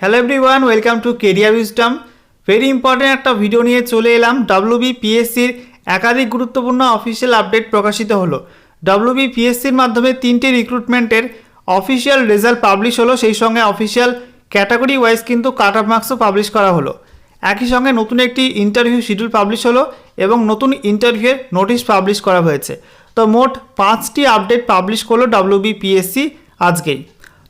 Hello everyone welcome to career wisdom very important একটা video নিয়ে চলে এলাম। ডাব্লিউবি পিএসসির একাধিক গুরুত্বপূর্ণ অফিসিয়াল আপডেট প্রকাশিত হলো। ডাব্লিউবি পিএসসির মাধ্যমে তিনটি রিক্রুটমেন্টের অফিসিয়াল রেজাল্ট পাবলিশ হলো। সেই সঙ্গে অফিসিয়াল ক্যাটাগরি ওয়াইজ কিন্তু কাট অফ মার্কসও পাবলিশ করা হলো। একই সঙ্গে নতুন একটি ইন্টারভিউ শিডিউল পাবলিশ হলো এবং নতুন ইন্টারভিউয়ের নোটিশ পাবলিশ করা হয়েছে। তো মোট পাঁচটি আপডেট পাবলিশ করল ডাব্লিউবি পিএসসি আজকেই।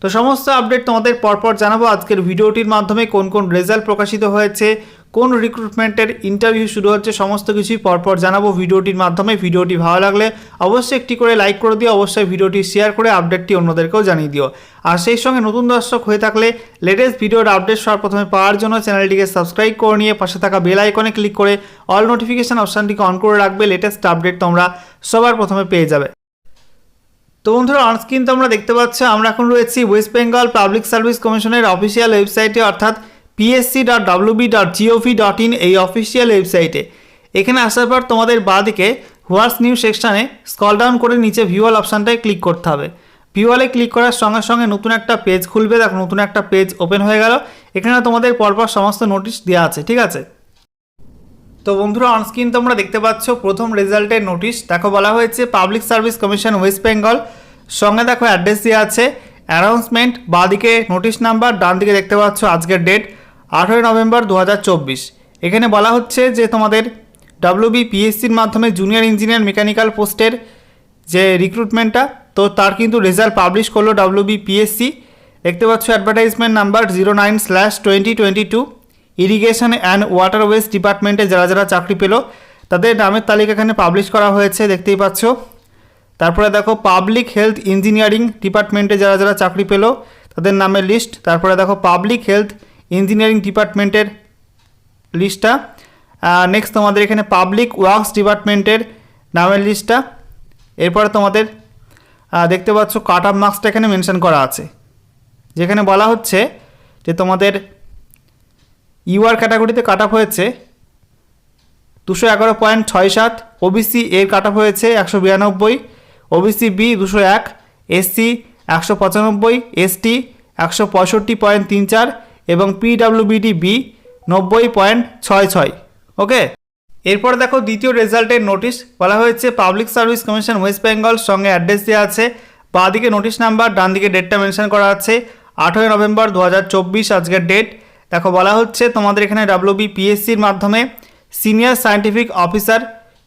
তো সমস্ত আপডেট তোমাদের পরপর জানাব। আজকের ভিডিওটির মাধ্যমে কোন কোন রেজাল্ট প্রকাশিত হয়েছে, কোন রিক্রুটমেন্টের ইন্টারভিউ শুরু হচ্ছে, সমস্ত কিছুই পরপর জানাব ভিডিওটির মাধ্যমে। ভিডিওটি ভালো লাগলে অবশ্যই একটি করে লাইক করে দিও, অবশ্যই ভিডিওটি শেয়ার করে আপডেটটি অন্যদেরকেও জানিয়ে দিও। আর সেই সঙ্গে নতুন দর্শক হয়ে থাকলে লেটেস্ট ভিডিওর আপডেট সবার প্রথমে পাওয়ার জন্য চ্যানেলটিকে সাবস্ক্রাইব করে নিয়ে পাশে থাকা বেল আইকনে ক্লিক করে অল নোটিফিকেশান অপশানটিকে অন করে রাখবে। লেটেস্ট আপডেট তোমরা সবার প্রথমে পেয়ে যাবে। তো বন্ধুরা অনস্ক্রিন তোমরা দেখতে পাচ্ছ, আমরা এখন রয়েছি ওয়েস্ট বেঙ্গল পাবলিক সার্ভিস কমিশনের অফিসিয়াল ওয়েবসাইটে অর্থাৎ PSC dot WB dot GOV dot in এই অফিসিয়াল ওয়েবসাইটে এখানে আসার পর তোমাদের বাঁদিকে হোয়াটস নিউ সেকশানে স্কল ডাউন করে নিচে ভিউয়াল অপশানটায় ক্লিক করতে হবে। ভিউয়ালে ক্লিক করার সঙ্গে সঙ্গে নতুন একটা পেজ খুলবে। দেখো, নতুন একটা পেজ ওপেন হয়ে গেল। এখানে তোমাদের পরপর সমস্ত নোটিশ দেওয়া আছে, ঠিক আছে? তো বন্ধুরা অনস্ক্রিন তোমরা দেখতে পাচ্ছ প্রথম রেজাল্টের নোটিশ দেখো, বলা হয়েছে public service commission West Bengal সঙ্গে দেখো অ্যাড্রেস দেওয়া আছে। অ্যানাউন্সমেন্ট বাঁদিকে নোটিশ নাম্বার ডান দিকে দেখতে পাচ্ছ আজকের ডেট আঠেরোই নভেম্বর দু হাজার চব্বিশ। এখানে বলা হচ্ছে যে তোমাদের ডাব্লিউবি পিএসসির মাধ্যমে জুনিয়র ইঞ্জিনিয়ার মেকানিক্যাল পোস্টের যে রিক্রুটমেন্টটা তো তার কিন্তু রেজাল্ট পাবলিশ করল ডাব্লিউবি পিএসসি দেখতে পাচ্ছ advertisement number zero nine slash twenty twenty two irrigation and waterways ডিপার্টমেন্টে যারা যারা চাকরি পেল, তাদের নামের তালিকা এখানে পাবলিশ করা হয়েছে, দেখতেই পাচ্ছ। তারপরে দেখো পাবলিক হেলথ ইঞ্জিনিয়ারিং ডিপার্টমেন্টে যারা যারা চাকরি পেল, তাদের নামের লিস্ট তারপরে দেখো পাবলিক হেলথ ইঞ্জিনিয়ারিং ডিপার্টমেন্টের লিস্টটা নেক্সট তোমাদের এখানে পাবলিক ওয়ার্কস ডিপার্টমেন্টের নামের লিস্টটা এরপরে তোমাদের দেখতে পাচ্ছ কাট অফ মার্কসটা এখানে মেনশন করা আছে। যেখানে বলা হচ্ছে যে তোমাদের ইউআর ক্যাটাগরিতে কাট অফ হয়েছে দুশো এগারো পয়েন্ট ছয় সাত, ওবিসি এর কাট অফ হয়েছে একশো বিরানব্বই, ওবিসি বি দুশো এক, এসসি একশো পঁচানব্বই, এসটি একশো পঁয়ষট্টি পয়েন্ট তিন চার এবং পিডাব্লিউবিডি বি নব্বই পয়েন্ট ছয় ছয়, ওকে? এরপর দেখো দ্বিতীয় রেজাল্টের নোটিশ, বলা হয়েছে public service commission West Bengal সঙ্গে অ্যাড্রেস দেওয়া আছে। বাঁ দিকে নোটিশ নাম্বার ডান দিকে ডেটটা মেনশন করা আছে। আঠেরোই নভেম্বর দু হাজার চব্বিশ, আজকের ডেট। দেখো, বলা হচ্ছে তোমাদের এখানে ডাব্লিউবি পিএসসির মাধ্যমে senior scientific officer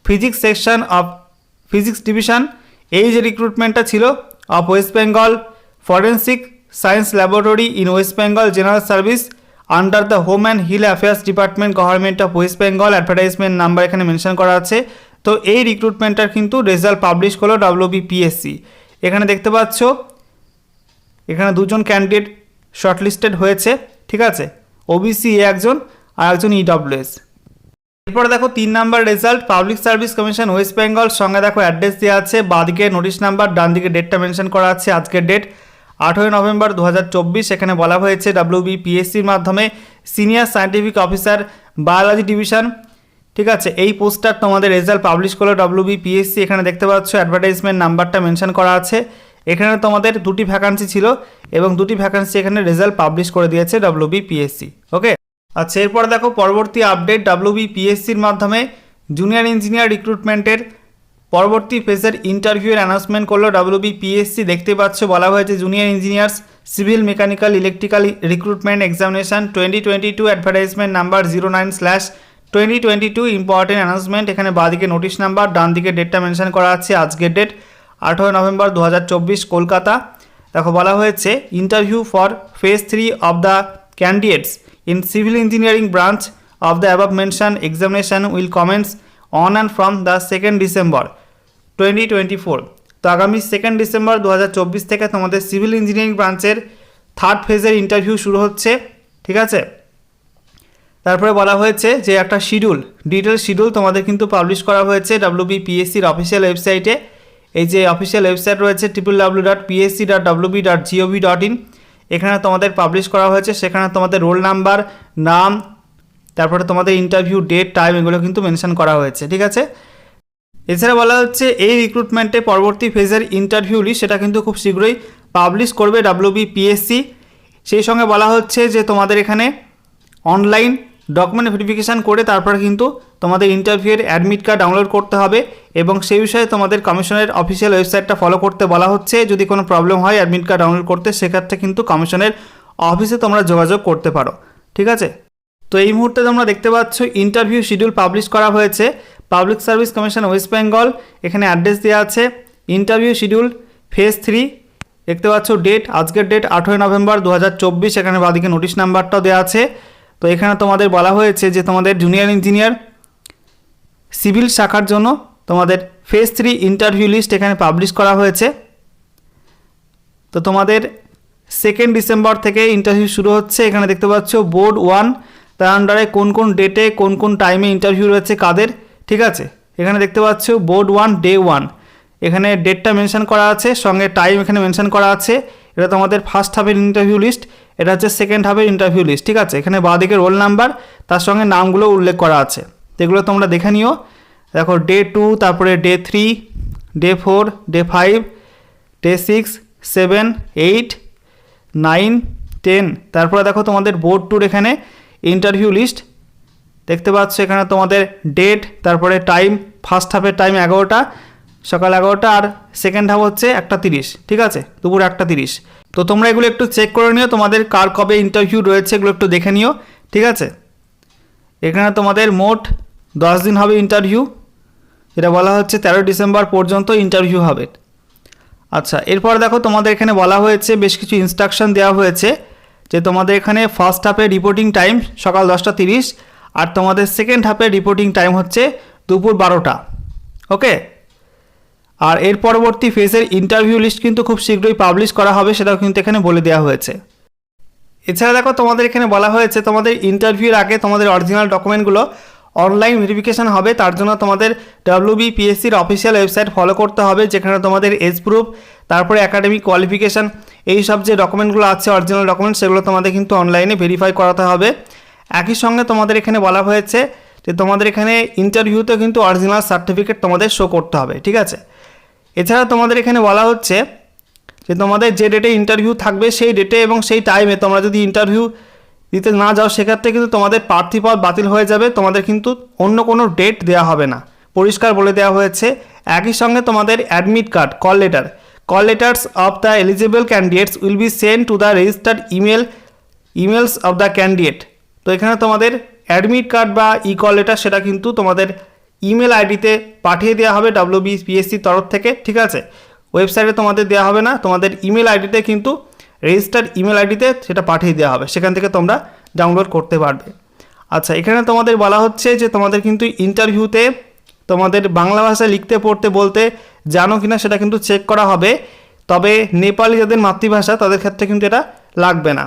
physics section of physics division এই যে রিক্রুটমেন্টটা ছিল of West Bengal forensic science laboratory in West Bengal general service under the home and hill affairs department government of West Bengal advertisement number এখানে mention করা আছে। তো এই রিক্রুটমেন্টটার কিন্তু রেজাল্ট পাবলিশ করল ডাব্লিউবি পিএসসি এখানে দেখতে পাচ্ছ, এখানে দুজন ক্যান্ডিডেট শর্টলিস্টেড হয়েছে, ঠিক আছে? ওবিসি এ একজন আর একজন ইডব্লিউএস এরপরে দেখো তিন number result public service commission West Bengal সঙ্গে দেখো অ্যাড্রেস দেওয়া আছে, বাঁদিকে নোটিশ নাম্বার ডান দিকে ডেটটা মেনশন করা আছে, আজকের ডেট আঠেরোই নভেম্বর দু হাজার চব্বিশ এখানে বলা হয়েছে ডাব্লিউবি পিএসসির মাধ্যমে senior scientific officer biology division ঠিক আছে? এই পোস্টার তোমাদের রেজাল্ট পাবলিশ করল ডাব্লিউবি পিএসসি এখানে দেখতে পাচ্ছ অ্যাডভার্টাইজমেন্ট নাম্বারটা মেনশন করা আছে। এখানে তোমাদের দুটি ভ্যাকান্সি ছিল এবং দুটি ভ্যাকান্সি এখানে রেজাল্ট পাবলিশ করে দিয়েছে ডাব্লিউবি পিএসসি ওকে আচ্ছা এরপর দেখো পরবর্তী আপডেট ডাব্লিউবি পিএসসির মাধ্যমে জুনিয়র ইঞ্জিনিয়ার রিক্রুটমেন্টের পরবর্তী ফেজের ইন্টারভিউয়ের অ্যানাউন্সমেন্ট করল ডাব্লিউবি পিএসসি দেখতে পাচ্ছ, বলা হয়েছে junior engineers civil mechanical electrical recruitment examination twenty twenty two advertisement number zero nine slash twenty twenty two important announcement এখানে বাঁদিকে নোটিশ নাম্বার ডান দিকে ডেটটা মেনশন করা আছে, আজকের ডেট আঠেরো নভেম্বর দু হাজার চব্বিশ কলকাতা। দেখো বলা হয়েছে interview for phase three of the candidates in civil engineering branch of the above mention examination will comments on and from the second December twenty twenty four তো আগামী সেকেন্ড ডিসেম্বর দু হাজার চব্বিশ থেকে তোমাদের সিভিল ইঞ্জিনিয়ারিং ব্রাঞ্চের third ফেজের interview শুরু হচ্ছে, ঠিক আছে? তারপরে বলা হয়েছে যে একটা শিডিউল ডিটেল শিডিউল তোমাদের কিন্তু পাবলিশ করা হয়েছে ডাব্লিউবি পিএসসির অফিসিয়াল ওয়েবসাইটে এই যে অফিসিয়াল ওয়েবসাইট রয়েছে triple W dot PSC dot WB dot GOV dot in এখানে তোমাদের পাবলিশ করা হয়েছে, সেখানে তোমাদের রোল নাম্বার নাম, তারপরে তোমাদের ইন্টারভিউ ডেট টাইম এগুলো কিন্তু মেনশন করা হয়েছে, ঠিক আছে? এছাড়া বলা হচ্ছে এই রিক্রুটমেন্টে পরবর্তী ফেজের ইন্টারভিউ লিস্ট সেটা কিন্তু খুব শীঘ্রই পাবলিশ করবে ডাব্লিউবি পিএসসি সেই সঙ্গে বলা হচ্ছে যে তোমাদের এখানে অনলাইন ডকুমেন্ট ভেরিফিকেশান করে তারপর কিন্তু তোমাদের ইন্টারভিউয়ের অ্যাডমিট কার্ড ডাউনলোড করতে হবে এবং সেই বিষয়ে তোমাদের কমিশনের অফিসিয়াল ওয়েবসাইটটা ফলো করতে বলা হচ্ছে। যদি কোনো প্রবলেম হয় অ্যাডমিট কার্ড ডাউনলোড করতে, সেক্ষেত্রে কিন্তু কমিশনের অফিসে তোমরা যোগাযোগ করতে পারো। ঠিক আছে? তো এই মুহূর্তে তোমরা দেখতে পাচ্ছ ইন্টারভিউ শিডিউল পাবলিশ করা হয়েছে। Public service commission West Bengal এখানে অ্যাড্রেস দেওয়া আছে। ইন্টারভিউ শিডিউল ফেজ থ্রি দেখতে পাচ্ছ ডেট আজকের ডেট আঠেরোই নভেম্বর দু হাজার চব্বিশ, এখানে বাদিকে নোটিশ নাম্বারটাও দেওয়া আছে। তো এখানে তোমাদের বলা হয়েছে যে তোমাদের জুনিয়র ইঞ্জিনিয়ার সিভিল শাখার জন্য তোমাদের ফেজ থ্রি ইন্টারভিউ লিস্ট এখানে পাবলিশ করা হয়েছে। তো তোমাদের সেকেন্ড ডিসেম্বর থেকে ইন্টারভিউ শুরু হচ্ছে। এখানে দেখতে পাচ্ছ বোর্ড ওয়ান তার আন্ডারে কোন কোন ডেটে কোন কোন টাইমে ইন্টারভিউ রয়েছে কাদের, ঠিক আছে? এখানে দেখতে পাচ্ছ বোর্ড ওয়ান ডে ওয়ান এখানে ডেটটা মেনশন করা আছে, সঙ্গে টাইম এখানে মেনশন করা আছে। এটা তোমাদের ফার্স্ট হাফের ইন্টারভিউ লিস্ট এটা হচ্ছে সেকেন্ড হাফের ইন্টারভিউ লিস্ট ঠিক আছে? এখানে বাঁদিকে রোল নাম্বার তার সঙ্গে নামগুলো উল্লেখ করা আছে। এগুলো তোমরা দেখে নিও। দেখো ডে টু তারপরে day three day four day five day six seven eight nine ten তারপরে দেখো তোমাদের বোর্ড টুর এখানে ইন্টারভিউ লিস্ট দেখতে পাচ্ছ এখানে তোমাদের ডেট তারপরে টাইম ফার্স্ট হাফের টাইম এগারোটা। সকাল এগারোটা আর সেকেন্ড হাফ হচ্ছে একটা তিরিশ, ঠিক আছে? দুপুর একটা তিরিশ। তো তোমরা এগুলো একটু চেক করে নিও, তোমাদের কার কবে ইন্টারভিউ রয়েছে এগুলো একটু দেখে নিও, ঠিক আছে? এখানে তোমাদের মোট দশ দিন হবে ইন্টারভিউ এটা বলা হচ্ছে তেরো ডিসেম্বর পর্যন্ত ইন্টারভিউ হবে। আচ্ছা এরপর দেখো তোমাদের এখানে বলা হয়েছে, বেশ কিছু ইনস্ট্রাকশন দেওয়া হয়েছে, যে তোমাদের এখানে ফার্স্ট হাফে রিপোর্টিং টাইম সকাল দশটা তিরিশ, আর তোমাদের সেকেন্ড হাফে রিপোর্টিং টাইম হচ্ছে দুপুর বারোটা ওকে আর এর পরবর্তী ফেজের ইন্টারভিউ লিস্ট কিন্তু খুব শীঘ্রই পাবলিশ করা হবে, সেটাও কিন্তু এখানে বলে দেওয়া হয়েছে। এছাড়া দেখো, তোমাদের এখানে বলা হয়েছে, তোমাদের ইন্টারভিউর আগে তোমাদের অরিজিনাল ডকুমেন্টগুলো অনলাইন ভেরিফিকেশান হবে, তার জন্য তোমাদের ডাব্লিউবিপিএসসির অফিসিয়াল ওয়েবসাইট ফলো করতে হবে, যেখানে তোমাদের এজ প্রুফ তারপরে একাডেমিক কোয়ালিফিকেশান এই সব যে ডকুমেন্টগুলো আছে অরিজিনাল ডকুমেন্ট সেগুলো তোমাদের কিন্তু অনলাইনে ভেরিফাই করাতে হবে। একই সঙ্গে তোমাদের এখানে বলা হয়েছে যে তোমাদের এখানে ইন্টারভিউতে কিন্তু অরিজিনাল সার্টিফিকেট তোমাদের শো করতে হবে, ঠিক আছে? এছাড়া তোমাদের এখানে বলা হচ্ছে যে তোমাদের যে ডেটে ইন্টারভিউ থাকবে সেই ডেটে এবং সেই টাইমে তোমরা যদি ইন্টারভিউ দিতে না যাও সেক্ষেত্রে কিন্তু তোমাদের প্রার্থী পদ বাতিল হয়ে যাবে। তোমাদের কিন্তু অন্য কোনো ডেট দেওয়া হবে না। পরিষ্কার বলে দেওয়া হয়েছে। একই সঙ্গে তোমাদের admit card call letter call letters of the eligible candidates will be send to the registered email emails of the candidate তো এখানে তোমাদের অ্যাডমিট কার্ড বা ই কল লেটার সেটা কিন্তু তোমাদের ইমেল আইডিতে পাঠিয়ে দেওয়া হবে ডাব্লিউ ডাব্লিউবিপিএসসির তরফ থেকে, ঠিক আছে? ওয়েবসাইটে তোমাদের দেওয়া হবে না, তোমাদের ইমেল আইডিতে কিন্তু রেজিস্টার্ড ইমেল আইডিতে সেটা পাঠিয়ে দেওয়া হবে, সেখান থেকে তোমরা ডাউনলোড করতে পারবে। আচ্ছা এখানে তোমাদের বলা হচ্ছে যে তোমাদের কিন্তু ইন্টারভিউতে তোমাদের বাংলা ভাষায় লিখতে, পড়তে, বলতে জানো কিনা সেটা কিন্তু চেক করা হবে। তবে নেপালি যাদের মাতৃভাষা তাদের ক্ষেত্রে কিন্তু এটা লাগবে না।